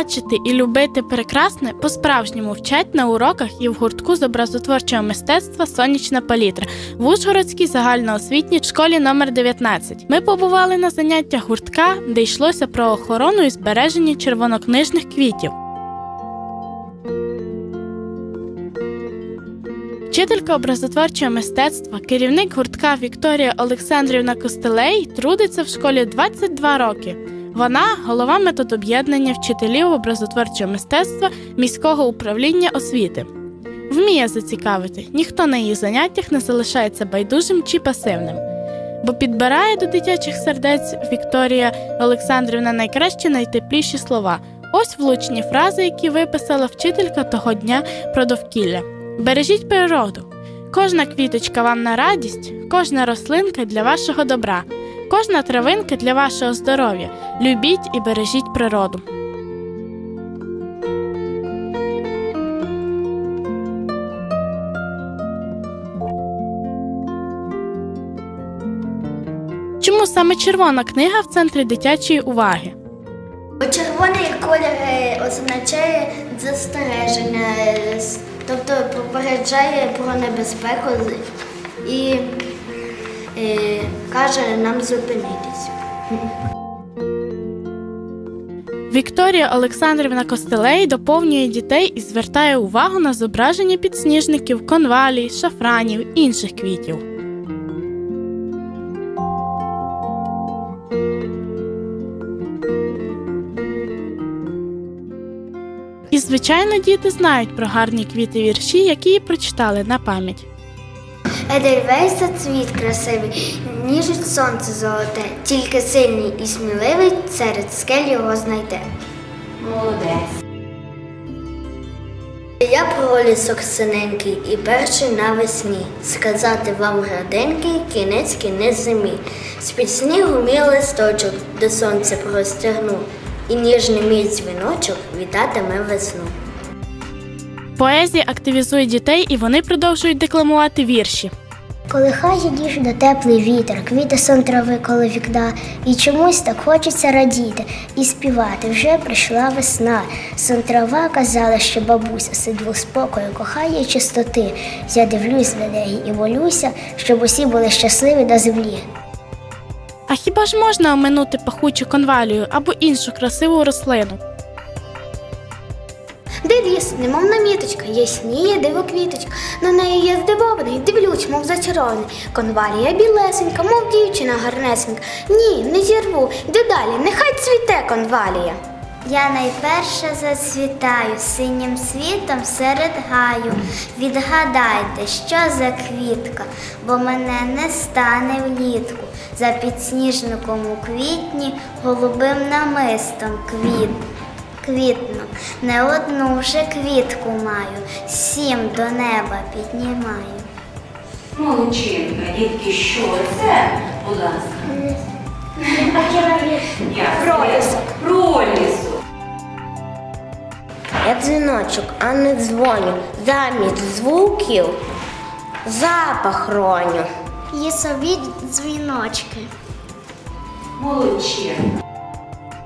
Бачити і любити прекрасне по-справжньому вчать на уроках і в гуртку з образотворчого мистецтва Сонячна палітра в Ужгородській загальноосвітній школі номер 19 Ми побували на заняттях гуртка, де йшлося про охорону і збереження червонокнижних квітів. Вчителька образотворчого мистецтва, керівник гуртка Вікторія Олександрівна Костелей трудиться в школі 22 роки. Вона голова методоб'єднання вчителів образотворчого мистецтва міського управління освіти. Вміє зацікавити, ніхто на її заняттях не залишається байдужим чи пасивним, бо підбирає до дитячих сердець Вікторія Олександрівна найкращі найтепліші слова. Ось влучні фрази, які виписала вчителька того дня про довкілля. Бережіть природу. Кожна квіточка вам на радість, кожна рослинка для вашого добра, кожна травинка для вашого здоров'я. Любіть і бережіть природу. Чому саме червона книга в центрі дитячої уваги? Червоний колір е, означає застереження, е, тобто попереджає про небезпеку і каже нам зупинитись. Вікторія Олександрівна Костелей доповнює дітей і звертає увагу на зображення підсніжників, конвалій, шафранів, інших квітів. І, звичайно, діти знають про гарні квіти вірші, які прочитали на пам'ять. Едельвейса цвіт красивий, ніжить сонце золоте, тільки сильний і сміливий серед скель його знайде. Молодець. Я пролісок синенький і перший навесні. Сказати вам граденький кінець кінець зимі. З-під снігу мій листочок до сонця простягну, і ніжний мій дзвіночок вітатиме весну. Поезія активізує дітей і вони продовжують декламувати вірші. Колихає ніжно теплий вітер, квіти сон трави коло вікна, і чомусь так хочеться радіти і співати. Вже прийшла весна. Сон трава казала, що бабуся сидів спокою, кохає чистоти. Я дивлюсь на неї і молюся, щоб усі були щасливі на землі. А хіба ж можна оминути пахучу конвалію або іншу красиву рослину? Де немов наміточка, ясніє диво квіточка. На неї я здивований, дивлюсь, мов зачарований. Конвалія білесенька, мов дівчина гарнесенька. Ні, не зірву, йду далі, нехай цвіте конвалія. Я найперше зацвітаю синім світом серед гаю. Відгадайте, що за квітка, бо мене не стане влітку. За підсніжником у квітні голубим намистом квіт. Квітну, не одну вже квітку маю, сім до неба піднімаю. Молодчинка, дітки, що це? Будь ласка. Пролісок. Пролісок. Я дзвіночок, а не дзвоню. Замість звуків запах роню. Лісові дзвіночки. Молодчинка.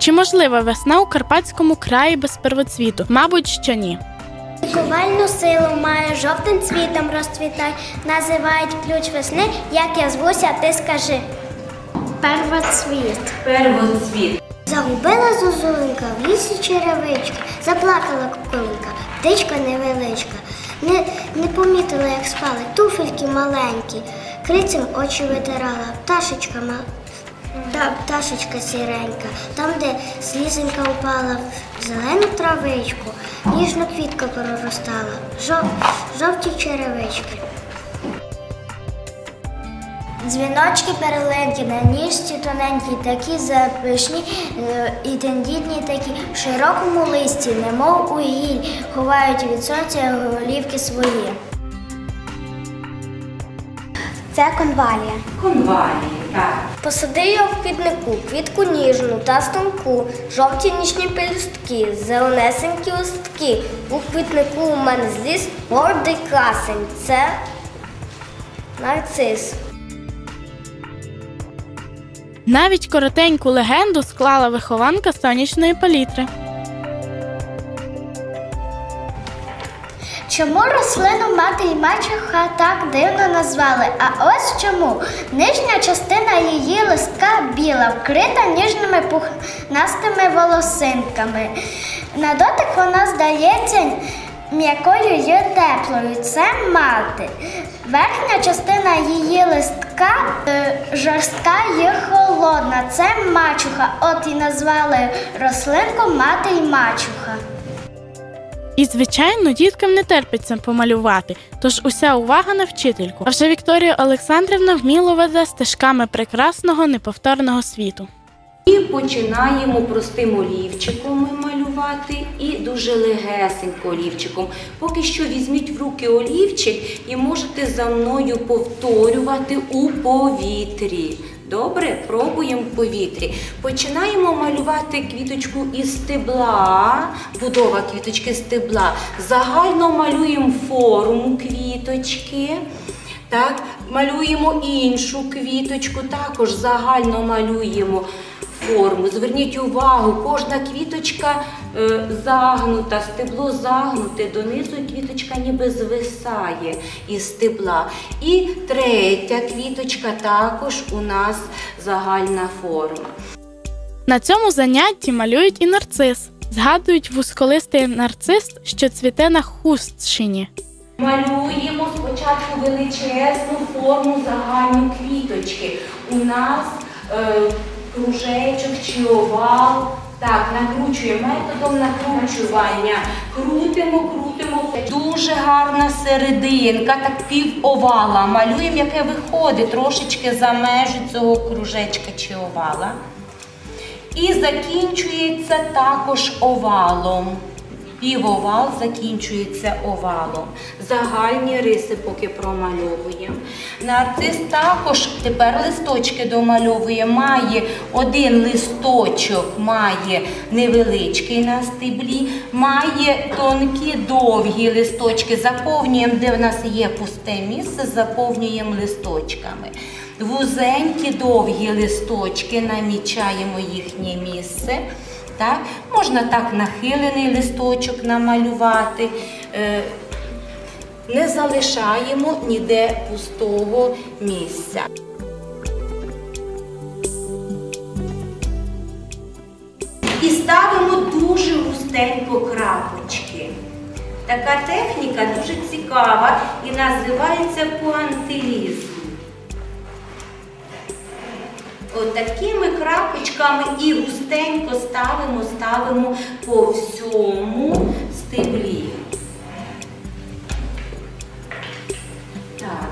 Чи можлива весна у Карпатському краї без первоцвіту? Мабуть, що ні. Лікувальну силу має жовтим цвітом розцвітай. Називають ключ весни, як я звуся, ти скажи. Первоцвіт. Первоцвіт. Загубила зозуленька в лісі черевички, заплакала куколинка, птичка невеличка. Не, не помітила, як спали туфельки маленькі, крицем очі витирала, пташечка ма. Та пташечка сіренька, там, де слізенька впала в зелену травичку, ніжна квітка проростала, жов, жовті черевички. Дзвіночки переленькі, на ніжці тоненькі, такі запишні е, і тендітні такі, в широкому листі, немов у гіль, ховають від сонця голівки свої. Це конвалія. Конвалії, так. Посади його в квітнику, квітку ніжну та стонку, жовті нічні пелюстки, зеленесенькі листки. У квітнику у мене зліз гордий красень. Це нарцис. Навіть коротеньку легенду склала вихованка сонячної палітри. Чому рослину мати й мачеха так дивно назвали? А ось чому. Нижня частина її листка біла, вкрита ніжними пухнастими волосинками. На дотик вона здається м'якою й теплою. Це мати. Верхня частина її листка е, жорстка й холодна. Це мачуха. От і назвали рослинку мати й мачуха. І, звичайно, діткам не терпиться помалювати, тож уся увага на вчительку. А вже Вікторія Олександрівна вміло веде стежками прекрасного неповторного світу. І починаємо простим олівчиком малювати і дуже легесенько олівчиком. Поки що візьміть в руки олівчик і можете за мною повторювати у повітрі. Добре, пробуємо в повітрі. Починаємо малювати квіточку із стебла, будова квіточки стебла. Загально малюємо форму квіточки. Так, малюємо іншу квіточку, також загально малюємо форму. Зверніть увагу, кожна квіточка е, загнута, стебло загнуте, донизу квіточка ніби звисає із стебла. І третя квіточка також у нас загальна форма. На цьому занятті малюють і нарцис. Згадують вузколистий нарцис, що цвіте на хустщині. Малюємо спочатку величезну форму загальну квіточки. У нас е, кружечок чи овал. Так, накручуємо методом накручування. Крутимо, крутимо. Дуже гарна серединка, так пів овала. Малюємо, яке виходить трошечки за межі цього кружечка чи овала. І закінчується також овалом. Півовал закінчується овалом. Загальні риси поки промальовуємо. Нарцис також тепер листочки домальовує. Має один листочок, має невеличкий на стеблі, має тонкі довгі листочки. Заповнюємо, де в нас є пусте місце, заповнюємо листочками. Вузенькі довгі листочки, намічаємо їхнє місце. Так? Можна так нахилений листочок намалювати. Е, Не залишаємо ніде пустого місця. І ставимо дуже густенько крапочки. Така техніка дуже цікава і називається пуантилізм. Отакими крапочками і густенько ставимо, ставимо по всьому стеблі. Так.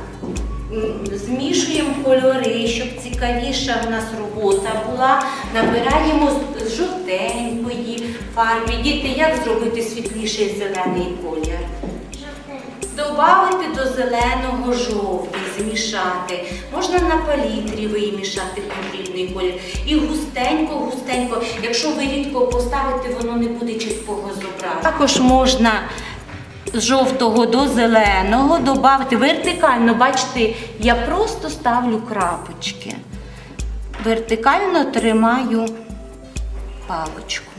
Змішуємо кольори, щоб цікавіша в нас робота була. Набираємо жовтенької фарби. Діти, як зробити світліший зелений колір? Добавити до зеленого жовтий, змішати. Можна на палітрі вимішати потрібний колір. І густенько, густенько. Якщо ви рідко поставите, воно не буде чіткого зображення. Також можна з жовтого до зеленого додати вертикально. Бачите, я просто ставлю крапочки. Вертикально тримаю паличку.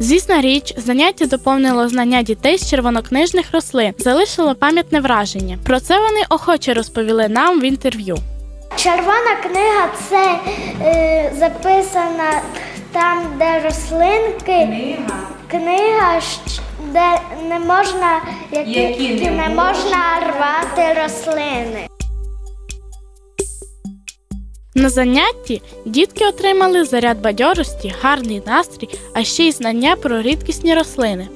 Звісна річ, заняття доповнило знання дітей з червонокнижних рослин, залишило пам'ятне враження. Про це вони охоче розповіли нам в інтерв'ю. Червона книга це е, записана там, де рослинки, Книга. книга, де не можна, які, Які не можна рвати рослини. На занятті дітки отримали заряд бадьорості, гарний настрій, а ще й знання про рідкісні рослини.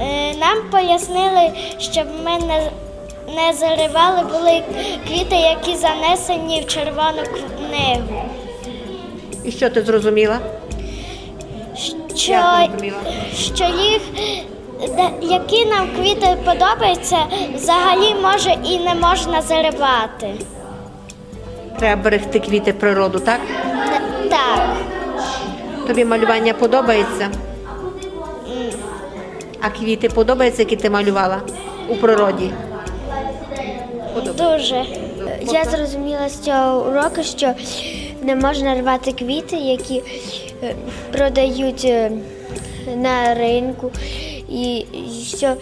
Е, Нам пояснили, щоб ми не, не заривали були квіти, які занесені в червону книгу. І що ти зрозуміла? Що, що їх, які нам квіти подобаються, взагалі може і не можна заривати. Треба берегти квіти природу, так? Так, Тобі малювання подобається? А квіти подобаються, які ти малювала у природі? Подобається. дуже. Я зрозуміла з цього уроку, що не можна рвати квіти, які е, продають е, на ринку, і і що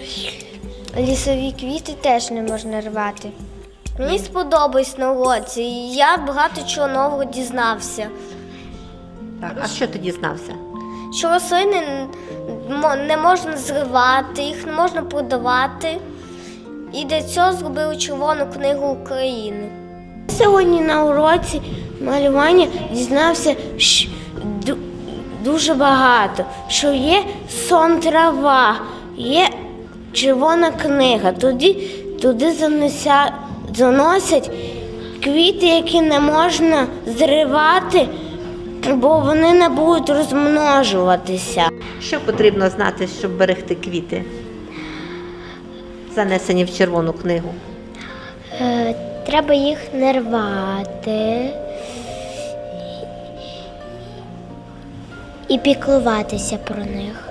лісові квіти теж не можна рвати. Мені сподобалось на уроці, і я багато чого нового дізнався. Так. А що ти дізнався? Що рослини не можна зривати, їх не можна продавати. І для цього зробили Червону книгу України. Сьогодні на уроці малювання дізнався дуже багато, що є сон трава, є червона книга. Туди, туди занеся, заносять квіти, які не можна зривати, бо вони не будуть розмножуватися. Що потрібно знати, щоб берегти квіти? Занесені в червону книгу. Е, Треба їх не рвати і піклуватися про них.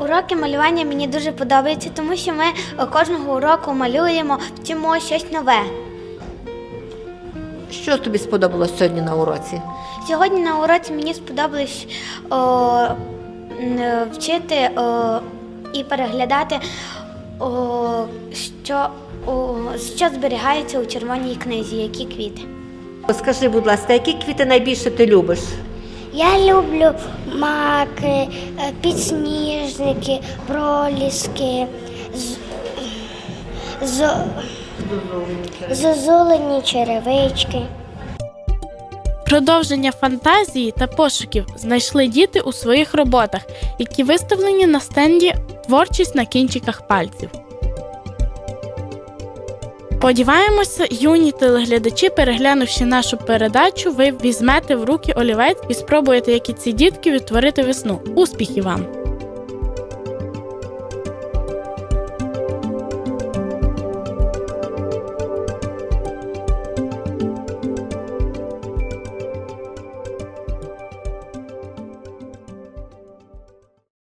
Уроки малювання мені дуже подобаються, тому що ми кожного уроку малюємо, вчимо щось нове. Що тобі сподобалось сьогодні на уроці? Сьогодні на уроці мені сподобалось о, е, вчити о, і переглядати, о, що, о, що зберігається у червоній книзі, які квіти. Скажи, будь ласка, які квіти найбільше ти любиш? Я люблю маки, е, підсніжники, проліски, з, з, черевички. Продовження фантазії та пошуків знайшли діти у своїх роботах, які виставлені на стенді творчість на кінчиках пальців. Сподіваємося, юні телеглядачі, переглянувши нашу передачу, ви візьмете в руки олівець і спробуєте, як і ці дітки, відтворити весну. Успіхів вам!